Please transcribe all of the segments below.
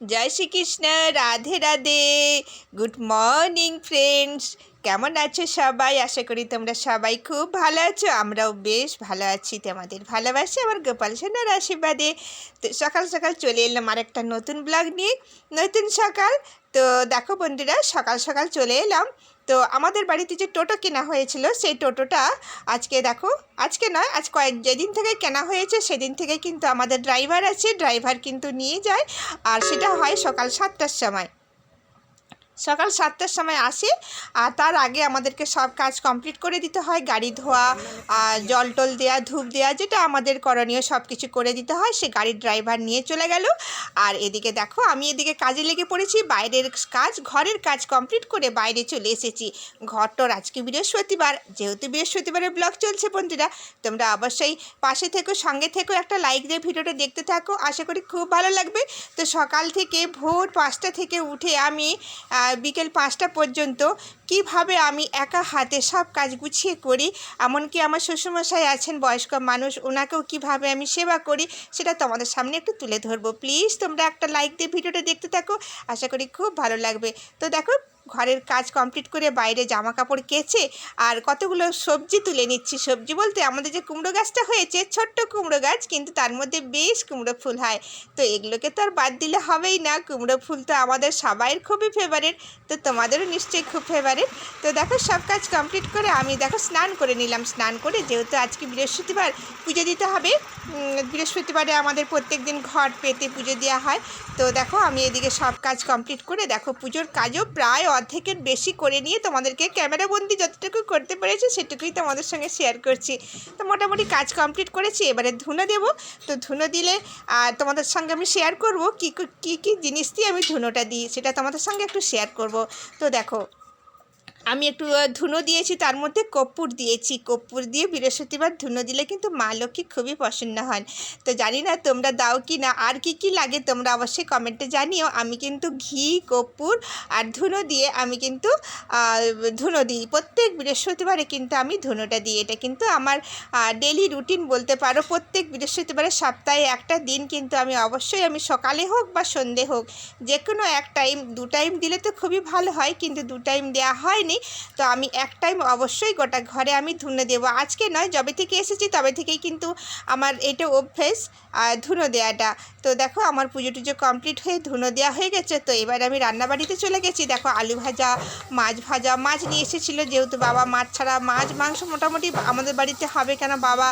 জয় Shrikrishna, Radhe Radhe. Good morning friends কেমন আছো সবাই? আশা করি তোমরা সবাই খুব ভালো আছো। আমরাও বেশ ভালো আছি তোমাদের ভালোবাসি, আমার গোপাল সেনার আশীর্বাদে। তো সকাল সকাল চলে এলাম আর একটা নতুন ব্লগ নিয়ে। নতুন সকাল। তো দেখো বন্ধুরা, সকাল সকাল চলে এলাম। তো আমাদের বাড়িতে যে টোটো কেনা হয়েছিল, সেই টোটোটা আজকে দেখো, আজকে নয়, আজ কয়েক, যেদিন থেকে কেনা হয়েছে সেদিন থেকে কিন্তু আমাদের ড্রাইভার আছে ড্রাইভার কিন্তু নিয়ে যায়, আর সেটা হয় সকাল সাতটার সময়। সকাল সাতটার সময় আসে, আর তার আগে আমাদেরকে সব কাজ কমপ্লিট করে দিতে হয়। গাড়ি ধোয়া জল টল দেওয়া ধূপ দেওয়া যেটা আমাদের করণীয় সব কিছু করে দিতে হয়। সে গাড়ির ড্রাইভার নিয়ে চলে গেল। আর এদিকে দেখো, আমি এদিকে কাজে লেগে পড়েছি। বাইরের কাজ, ঘরের কাজ কমপ্লিট করে বাইরে চলে এসেছি। ঘরটোর আজকে বৃহস্পতিবার, যেহেতু বৃহস্পতিবারের ব্লগ চলছে বন্ধুরা, তোমরা অবশ্যই পাশে থেকো, সঙ্গে থেকো, একটা লাইক দিয়ে ভিডিওটা দেখতে থাকো। আশা করি খুব ভালো লাগবে। তো সকাল থেকে ভোর পাঁচটা থেকে উঠে আমি বিকেল পাঁচটা পর্যন্ত কীভাবে আমি একা হাতে সব কাজ গুছিয়ে করি? এমনকি আমার শ্বশুরমশাই আছেন, বয়স্ক মানুষ ওনাকেও কীভাবে আমি সেবা করি সেটা তোমাদের সামনে একটু তুলে ধরবো। প্লিজ তোমরা একটা লাইক দিয়ে ভিডিওটা দেখতে থাকো, আশা করি খুব ভালো লাগবে। তো দেখো, ঘরের কাজ কমপ্লিট করে বাইরে জামা কাপড় কেচে আর কতগুলো সবজি তুলে নিচ্ছি। সবজি বলতে আমাদের যে কুমড়ো গাছটা হয়েছে, ছোট্ট কুমড়ো গাছ, কিন্তু তার মধ্যে বেশ কুমড়ো ফুল হয়। তো এগুলোকে তো আর বাদ দিলে হবেই না। কুমড়ো ফুল তো আমাদের সবাইয়ের খুবই ফেভারিট তো তোমাদেরও নিশ্চয়ই খুব ফেভারিট তো দেখো সব কাজ কমপ্লিট করে আমি দেখো স্নান করে নিলাম। স্নান করে যেহেতু আজকে বৃহস্পতিবার, পুজো দিতে হবে। বৃহস্পতিবারে আমাদের প্রত্যেক দিন ঘর পেতে পুজো দেওয়া হয়। তো দেখো আমি এদিকে সব কাজ কমপ্লিট করে দেখো পুজোর কাজও প্রায় অর্ধেকের বেশি করে নিয়ে তোমাদেরকে ক্যামেরাবন্দি যতটুকু করতে পেরেছি সেটুকুই তোমাদের সঙ্গে শেয়ার করছি। তো মোটামুটি কাজ কমপ্লিট করেছি, এবারে ধুনো দেবো। তো ধুনো দিলে আর তোমাদের সঙ্গে আমি শেয়ার করব কী কী কী জিনিস দিয়ে আমি ধুনোটা দিই সেটা তোমাদের সঙ্গে একটু শেয়ার করব। তো দেখো আমি একটু ধুনো দিয়েছি, তার মধ্যে কর্পূর দিয়েছি। কর্পূর দিয়ে বৃহস্পতিবার ধুনো দিলে কিন্তু মা লক্ষ্মী খুবই প্রসন্ন হন। তো জানি না তোমরা দাও কি না, আর কি কি লাগে তোমরা অবশ্যই কমেন্টে জানিও। আমি কিন্তু ঘি কর্পূর আর ধুনো দিয়ে আমি কিন্তু ধুনো দিই। প্রত্যেক বৃহস্পতিবারে কিন্তু আমি ধুনোটা দিই। এটা কিন্তু আমার ডেলি রুটিন বলতে পারো। প্রত্যেক বৃহস্পতিবারে সপ্তাহে একটা দিন কিন্তু আমি অবশ্যই আমি সকালে হোক বা সন্ধে হোক যে কোনো এক টাইম দু টাইম দিলে তো খুবই ভালো হয়। কিন্তু দু টাইম দেওয়া হয়নি। তো আমি এক টাইম অবশ্যই গোটা ঘরে আমি ধুনে দেবো। আজকে নয়, যবে থেকে এসেছি তবে থেকেই কিন্তু আমার এটা অভ্যেস। ধুনো দেওয়াটা তো দেখো আমার পুজো টুজো কমপ্লিট হয়ে ধুনো দেওয়া হয়ে গেছে। তো এবার আমি রান্নাবাড়িতে চলে গেছি। দেখো আলু ভাজা, মাছ ভাজা, মাছ নিয়ে এসেছিল যেহেতু বাবা মাছ ছাড়া মাছ, মাংস মোটামুটি আমাদের বাড়িতে হবে কেন বাবা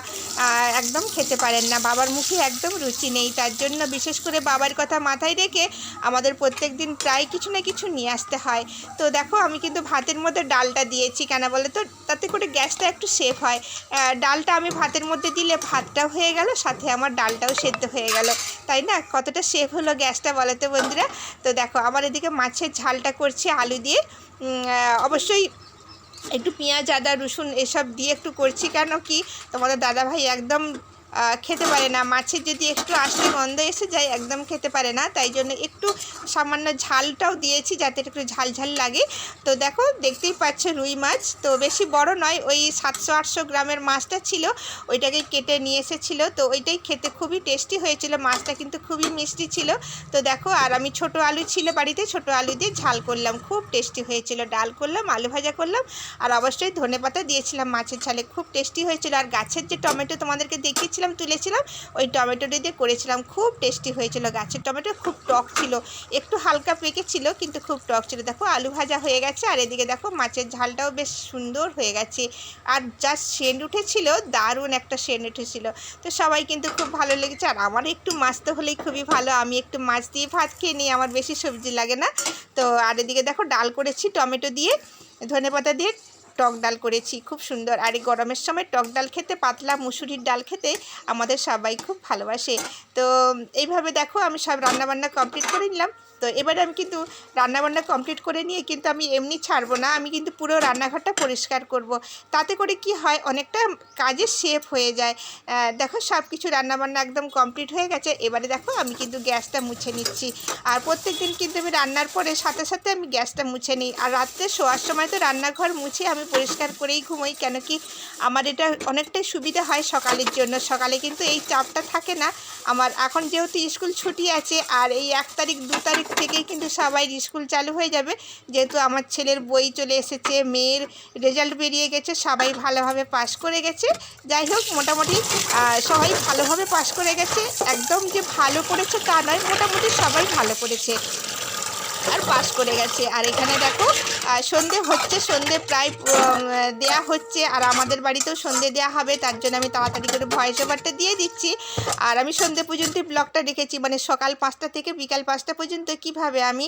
একদম খেতে পারেন না। বাবার মুখে একদম রুচি নেই। তার জন্য বিশেষ করে বাবার কথা মাথায় রেখে আমাদের প্রত্যেক দিন প্রায় কিছু না কিছু নিয়ে আসতে হয়। তো দেখো আমি কিন্তু ভাতের মধ্যে ডালটা দিয়েছি কেন বলে তো? তাতে করে গ্যাসটা একটু সেফ হয়। ডালটা আমি ভাতের মধ্যে দিলে ভাতটাও হয়ে গেল, সাথে আমার ডালটাও সেদ্ধ হয়ে গেল। তাই না? কতটা সেফ হলো গ্যাসটা বলাতে বন্ধুরা? তো দেখো, আমার এদিকে মাছের ঝালটা করছি আলু দিয়ে। অবশ্যই একটু পেঁয়াজ, আদা, রসুন এসব দিয়ে একটু করছি। কেন কি? তোমাদের দাদাভাই একদম খেতে পারে না। মাছের যদি একটু আসলে গন্ধ এসে যায়, একদম খেতে পারে না। তাই জন্য একটু সামান্য ঝালটাও দিয়েছি যাতে একটু ঝাল ঝাল লাগে। তো দেখো, দেখতেই পাচ্ছ রুই মাছ। তো বেশি বড় নয়, ওই সাতশো আটশো গ্রামের মাছটা ছিল। ওইটাকে কেটে নিয়ে এসেছিল। তো ওইটাই খেতে খুবই টেস্টি হয়েছিল। মাছটা কিন্তু খুবই মিষ্টি ছিল। তো দেখো, আর আমি ছোট আলু ছিল বাড়িতে, ছোট আলু দিয়ে ঝাল করলাম। খুব টেস্টি হয়েছিল। ডাল করলাম, আলু ভাজা করলাম। আর অবশ্যই ধনেপাতা দিয়েছিলাম মাছের ঝালে। খুব টেস্টি হয়েছিল। আর গাছের যে টমেটো তোমাদেরকে দেখিয়েছিলাম তুলেছিলাম, ওই টমেটোটি দিয়ে করেছিলাম। খুব টেস্টি হয়েছিল গাছের টমেটো, খুব টক ছিল। একটু হালকা পেকেছিল কিন্তু খুব টক ছিল। দেখো, আলু ভাজা হয়ে গেছে, আর এদিকে দেখো, মাছের ঝালটাও বেশ সুন্দর হয়ে গেছে। আর যা সেন্ট উঠেছিল, দারুণ একটা সেন্ট উঠেছিল। তো সবাই কিন্তু খুব ভালো লেগেছে, আর আমার একটু মাছ তো হলেই খুবই ভালো। আমি একটু মাছ দিয়ে ভাত খেয়ে নিই, আমার বেশি সবজি লাগে না। তো আর এদিকে দেখো, ডাল করেছি টমেটো দিয়ে ধনেপাতা দিয়ে টক ডাল করেছি, খুব সুন্দর। আর এই গরমের সময় টক ডাল খেতে, পাতলা মুসুরির ডাল খেতে আমাদের সবাই খুব ভালোবাসে। তো এইভাবে দেখো, আমি সব রান্নাবান্না কমপ্লিট করে নিলাম। তো এবারে আমি কিন্তু রান্নাবান্না কমপ্লিট করে নিয়ে কিন্তু আমি এমনি ছাড়বো না। আমি কিন্তু পুরো রান্নাঘরটা পরিষ্কার করব। তাতে করে কি হয়, অনেকটা কাজের শেপ হয়ে যায়। দেখো সব কিছু রান্নাবান্না একদম কমপ্লিট হয়ে গেছে। এবারে দেখো, আমি কিন্তু গ্যাসটা মুছে নিচ্ছি। আর প্রত্যেক দিন কিন্তু আমি রান্নার পরে সাথে সাথে আমি গ্যাসটা মুছে নিই। আর রাত্রে শোয়ার সময় তো রান্নাঘর মুছে আমি আমি পরিষ্কার করেই ঘুমোই, কেন কি আমার এটা অনেকটাই সুবিধা হয় সকালের জন্য। সকালে কিন্তু এই চাপটা থাকে না। আমার এখন যেহেতু স্কুল ছুটি আছে আর এই এক তারিখ, দু তারিখ থেকেই কিন্তু সবাই স্কুল চালু হয়ে যাবে। যেহেতু আমার ছেলের বই চলে এসেছে, মেয়ের রেজাল্ট বেরিয়ে গেছে, সবাই ভালোভাবে পাশ করে গেছে। যাই হোক, মোটামুটি সবাই ভালোভাবে পাশ করে গেছে। একদম যে ভালো করেছে তা নয়, মোটামুটি সবাই ভালো করেছে। আর পাস করে গেছে। আর এখানে দেখো সন্ধে হচ্ছে, সন্ধে প্রায় দেয়া হচ্ছে। আর আমাদের বাড়িতেও সন্ধে দেয়া হবে, তার জন্য আমি তাড়াতাড়ি করে ভয়েস ওভারটা দিয়ে দিচ্ছি। আর আমি সন্ধে পর্যন্ত ব্লগটা রেখেছি মানে সকাল পাঁচটা থেকে বিকাল পাঁচটা পর্যন্ত কীভাবে আমি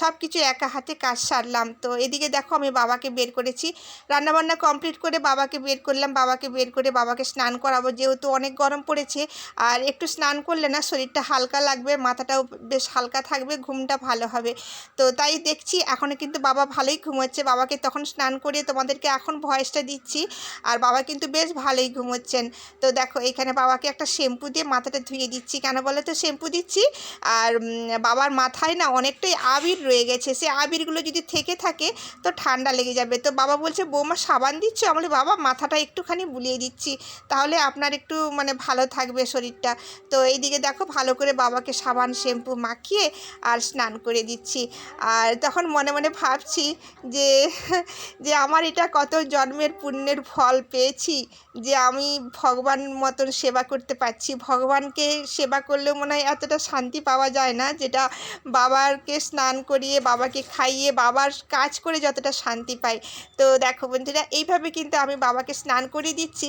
সব কিছু একা হাতে কাজ সারলাম। তো এদিকে দেখো, আমি বাবাকে বের করেছি। রান্নাবান্না কমপ্লিট করে বাবাকে বের করলাম। বাবাকে বের করে বাবাকে স্নান করাবো, যেহেতু অনেক গরম পড়েছে। আর একটু স্নান করলে না শরীরটা হালকা লাগবে, মাথাটাও বেশ হালকা থাকবে, ঘুমটা ভালো হবে। তো তাই দেখছি এখনও কিন্তু বাবা ভালোই ঘুমোচ্ছে। বাবাকে তখন স্নান করিয়ে তোমাদেরকে এখন ভয়েসটা দিচ্ছি। আর বাবা কিন্তু বেশ ভালোই ঘুমোচ্ছেন। তো দেখো, এখানে বাবাকে একটা শ্যাম্পু দিয়ে মাথাটা ধুয়ে দিচ্ছি। কেন বলে তো? শ্যাম্পু দিচ্ছি। আর বাবার মাথায় না অনেকটাই আবির রয়ে গেছে। সে আবিরগুলো যদি থেকে থাকে তো ঠান্ডা লেগে যাবে। তো বাবা বলছে, বৌমা, সাবান দিচ্ছ? আমি বাবা, মাথাটা একটুখানি বুলিয়ে দিচ্ছি। তাহলে আপনার একটু মানে ভালো থাকবে শরীরটা। তো এইদিকে দেখো, ভালো করে বাবাকে সাবান, শ্যাম্পু মাখিয়ে আর স্নান করে দিচ্ছি। আর তখন মনে মনে ভাবছি যে যে আমার এটা কত জন্মের পুণ্যের ফল পেয়েছি, যে আমি ভগবান মতন সেবা করতে পারছি। ভগবানকে সেবা করলেও মনে হয় এতটা শান্তি পাওয়া যায় না, যেটা বাবাকে স্নান করিয়ে, বাবাকে খাইয়ে, বাবার কাজ করে যতটা শান্তি পাই। তো দেখো বন্ধুরা, এইভাবে কিন্তু আমি বাবাকে স্নান করিয়ে দিচ্ছি।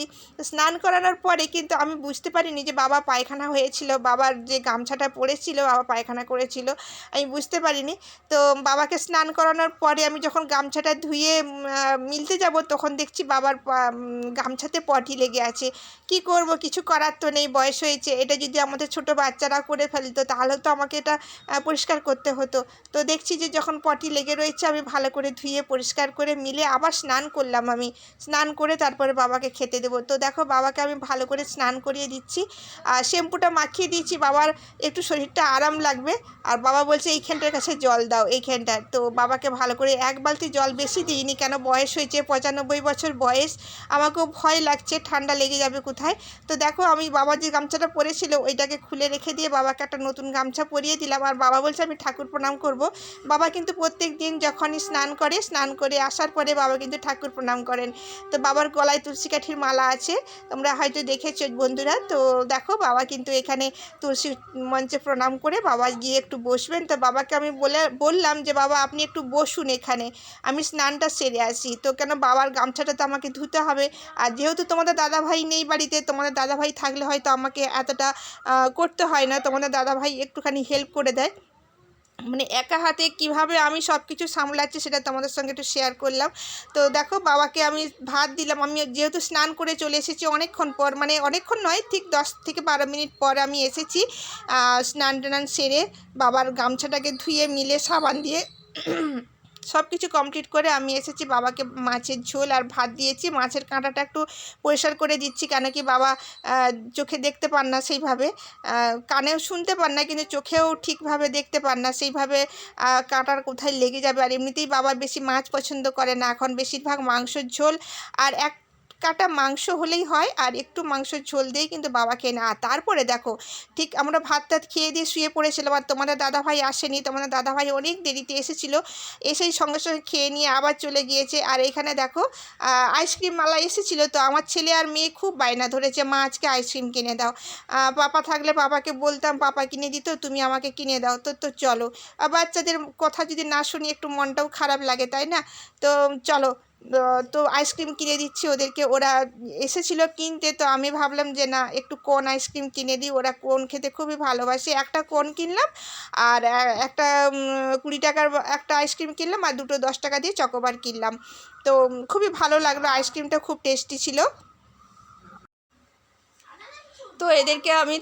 স্নান করানোর পরে কিন্তু আমি বুঝতে পারিনি যে বাবা পায়খানা হয়েছিল, বাবার যে গামছাটা পড়েছিল, বাবা পায়খানা করেছিল। আমি বুঝতে পারিনি। তো বাবাকে স্নান করানোর পরে আমি যখন গামছাটা ধুয়ে মিলতে যাব, তখন দেখছি বাবার গামছাতে পটি লেগে আছে। কি করব? কিছু করার তো নেই, বয়স হয়েছে। এটা যদি আমাদের ছোট বাচ্চারা করে ফেলতো, তাহলে তো আমাকে এটা পরিষ্কার করতে হতো। তো দেখছি যে যখন পটি লেগে রয়েছে, আমি ভালো করে ধুয়ে, পরিষ্কার করে মিলে আবার স্নান করলাম আমি। স্নান করে তারপরে বাবাকে খেতে দেবো। তো দেখো, বাবাকে আমি ভালো করে স্নান করিয়ে দিচ্ছি। আর শ্যাম্পুটা মাখিয়ে দিয়েছি। বাবার একটু শরীরটা আরাম লাগবে। আর বাবা বলছে এইখানটার কাছে জল দাও এইখানটা তো বাবাকে ভালো করে এক বালতি জল বেশি দিইনি, কেন বয়স হয়েছে পঁচানব্বই বছর বয়স। আমাকেও ভয় লাগছে, ঠান্ডা লেগে যাবে কোথায়। তো দেখো, আমি বাবা যে গামছাটা পরেছিল, ওইটাকে খুলে রেখে দিয়ে বাবাকে একটা নতুন গামছা পরিয়ে দিলাম। আর বাবা বলছে, আমি ঠাকুর প্রণাম করব। বাবা কিন্তু প্রত্যেক দিন যখনই স্নান করে স্নান করে আসার পরে বাবা কিন্তু ঠাকুর প্রণাম করেন। তো বাবার গলায় তুলসী কাঠির মালা আছে, তোমরা হয়তো দেখেছ বন্ধুরা। তো দেখো, বাবা কিন্তু এখানে তুলসী মঞ্চে প্রণাম করে বাবা গিয়ে একটু বসবেন। তো বাবাকে আমি বলে, বললাম যে, বাবা, আপনি একটু বসুন এখানে। আমি স্নানটা সেরে আসি। তো কেন বাবার গামছাটা তো আমাকে ধুতে হবে। আর যেহেতু তোমাদের দাদাভাই নেই বাড়িতে, তোমাদের দাদাভাই থাকলে হয়তো আমাকে এতটা করতে হয় না। তোমাদের দাদাভাই একটুখানি হেল্প করে দেয়। মানে একা হাতে কীভাবে আমি সব কিছু সামলাচ্ছি সেটা তোমাদের সঙ্গে একটু শেয়ার করলাম। তো দেখো, বাবাকে আমি ভাত দিলাম। আমি যেহেতু স্নান করে চলে এসেছি অনেকক্ষণ পর মানে অনেকক্ষণ নয়, ঠিক দশ থেকে বারো মিনিট পর আমি এসেছি স্নান টান সেরে বাবার গামছাটাকে ধুয়ে, মিলে সাবান দিয়ে সব কিছু কমপ্লিট করে আমি এসেছি বাবাকে মাছের ঝোল আর ভাত দিয়েছি। মাছের কাঁটাটা একটু পরিষ্কার করে দিচ্ছি কেন কি বাবা চোখে দেখতে পান না সেইভাবে। কানেও শুনতে পান না কিন্তু চোখেও ঠিকভাবে দেখতে পান না। সেইভাবে কাঁটার কোথায় লেগে যাবে। আর এমনিতেই বাবা বেশি মাছ পছন্দ করে না। এখন বেশিরভাগ মাংসের ঝোল আর এক কাটা মাংস হলেই হয় আর একটু মাংসের ঝোল দিয়েই কিন্তু বাবা খেয়ে না আর তারপরে দেখো, ঠিক আমরা ভাত টাত খেয়ে দিয়ে শুয়ে পড়েছিলাম আর তোমাদের দাদাভাই আসেনি, তোমাদের দাদাভাই অনেক দেরিতে এসেছিল, এসেই সঙ্গে সঙ্গে খেয়ে নিয়ে আবার চলে গিয়েছে। আর এখানে দেখো আইসক্রিম মালা এসেছিল তো আমার ছেলে আর মেয়ে খুব বায়না ধরেছে, মা, আজকে আইসক্রিম কিনে দাও। পাপা থাকলে পাপাকে বলতাম, পাপা কিনে দিত, তুমি আমাকে কিনে দাও। তো তো চলো। বাচ্চাদের কথা যদি না শুনি একটু মনটাও খারাপ লাগে, তাই না? তো চলো তো আইসক্রিম কিনে দিচ্ছি ওদেরকে। ওরা এসেছিল কিনতে, তো আমি ভাবলাম যে না, একটু কোন আইসক্রিম কিনে দিই। ওরা কোন খেতে খুবই ভালোবাসে। একটা কোন কিনলাম আর একটা কুড়ি টাকার একটা আইসক্রিম কিনলাম আর দুটো দশ টাকা দিয়ে চকোবার কিনলাম। তো খুবই ভালো লাগল। আইসক্রিমটা খুব টেস্টি ছিল। তো এদেরকে আমি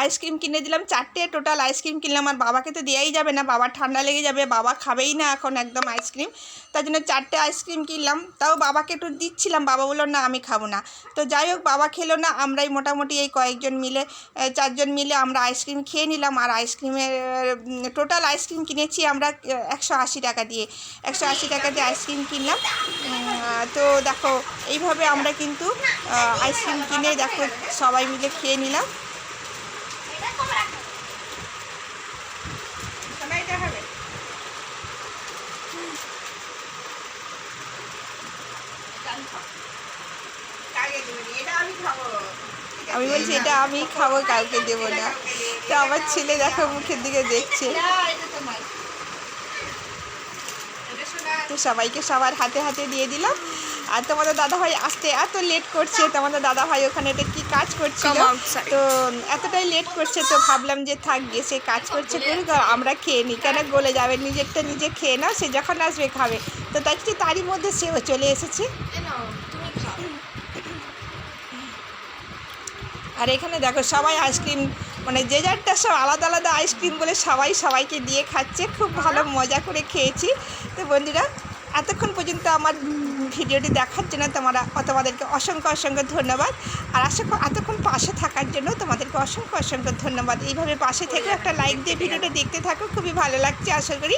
আইসক্রিম কিনে দিলাম। চারটে টোটাল আইসক্রিম কিনলাম। আর বাবাকে তো দেওয়াই যাবে না। বাবা ঠান্ডা লেগে যাবে। বাবা খাবেই না এখন একদম আইসক্রিম তার জন্য চারটে আইসক্রিম কিনলাম। তাও বাবাকে একটু দিচ্ছিলাম। বাবা বলল, না, আমি খাব না। তো যাই হোক, বাবা খেলো না। আমরাই মোটামুটি এই কয়েকজন মিলে চারজন মিলে আমরা আইসক্রিম খেয়ে নিলাম। আর আইসক্রিমের টোটাল আইসক্রিম কিনেছি আমরা একশো আশি টাকা দিয়ে। একশো আশি টাকা দিয়ে আইসক্রিম কিনলাম। তো দেখো, এইভাবে আমরা কিন্তু আইসক্রিম কিনে, দেখো, সবাই মিলে খেয়ে নিলাম আমি বলছি, এটা আমি খাব কাউকে দেবো না। তো আমার ছেলে দেখো মুখের দিকে দেখছে। তো সবাইকে সবার হাতে হাতে দিয়ে দিলাম। আর তোমাদের দাদা ভাই আসতে এত লেট করছে তোমাদের দাদা ভাই ওখানে এটা কি কাজ করছিল? তো এতটাই লেট করছে তো ভাবলাম যে থাক গিয়ে সে কাজ করছে করুক আর আমরা খেয়ে নিই কেন গলে যাবে? নিজেরটা নিজে খেয়ে নাও সে যখন আসবে খাবে। তো তাই তারই মধ্যে সেও চলে এসেছে। আর এখানে দেখো সবাই আইসক্রিম মানে যে যারটা সব আলাদা আলাদা আইসক্রিম বলে সবাই সবাইকে দিয়ে খাচ্ছে। খুব ভালো মজা করে খেয়েছি। তো বন্ধুরা এতক্ষণ পর্যন্ত আমার ভিডিওটি দেখার জন্য তোমরা তোমাদেরকে অসংখ্য অসংখ্য ধন্যবাদ। আর আশা করি এতক্ষণ পাশে থাকার জন্য তোমাদেরকে অসংখ্য অসংখ্য ধন্যবাদ। এইভাবে পাশে থেকে একটা লাইক দিয়ে ভিডিওটা দেখতে থাকো খুবই ভালো লাগছে আশা করি।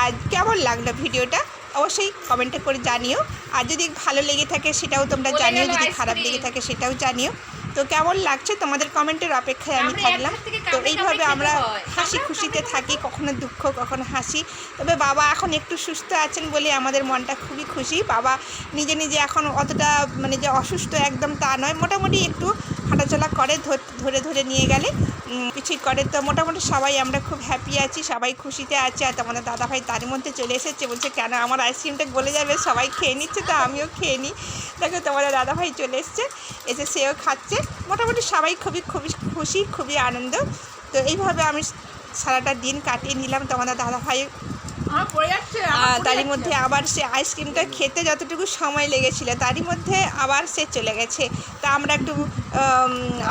আর কেমন লাগল ভিডিওটা? অবশ্যই কমেন্টে করে জানিও। আর যদি ভালো লেগে থাকে সেটাও তোমরা জানিও যদি খারাপ লেগে থাকে সেটাও জানিও। তো কেমন লাগছে তোমাদের কমেন্টের অপেক্ষায় আমি থাকলাম। থেকে তো এইভাবে আমরা হাসি খুশিতে থাকি কখনো দুঃখ কখনো হাসি। তবে বাবা এখন একটু সুস্থ আছেন বলে আমাদের মনটা খুবই খুশি। বাবা নিজে নিজে এখন অতটা মানে যে অসুস্থ একদম তা নয়। মোটামুটি একটু হাঁটাচলা করে ধরে ধরে নিয়ে গেলে কিছুই করে। তো মোটামুটি সবাই আমরা খুব হ্যাপি আছি সবাই খুশিতে আছে। আর তোমাদের দাদা ভাই তার মধ্যে চলে এসেছে বলছে কেন আমার আইসক্রিমটা গলে যাবে? সবাই খেয়ে নিচ্ছে তো আমিও খেয়ে নিই। দেখো তোমাদের দাদা ভাই চলে এসছে এসে সেও খাচ্ছে। মোটামুটি সবাই খুবই খুবই খুশি খুবই আনন্দ। তো এইভাবে আমি সারাটা দিন কাটিয়ে নিলাম তোমাদের দাদা ভাই আহ, তারই মধ্যে আবার সে আইসক্রিমটা খেতে যতটুকু সময় লেগেছিল তারই মধ্যে আবার সে চলে গেছে। তা আমরা একটু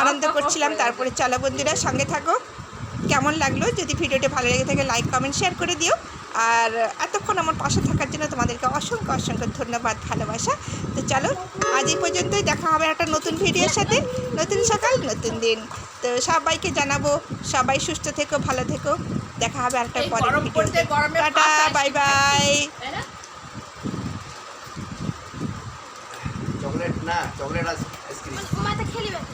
আনন্দ করছিলাম তারপরে চলো বন্ধুরা সঙ্গে থাকো। কেমন লাগল? যদি ভিডিওটি ভালো লেগে থাকে লাইক কমেন্ট শেয়ার করে দিও। আর এতক্ষণ আমার পাশে থাকার জন্য তোমাদেরকে অসংখ্য অসংখ্য ধন্যবাদ ভালোবাসা। তো চলো আজ এই পর্যন্তই। দেখা হবে একটা নতুন ভিডিওর সাথে। নতুন সকাল নতুন দিন। তো সবাইকে জানাব সবাই সুস্থ থেকো ভালো থেকো। দেখা হবে একটা পরে টাটা বাই বাই। চকলেট না চকলেট আইসক্রিম যাবে।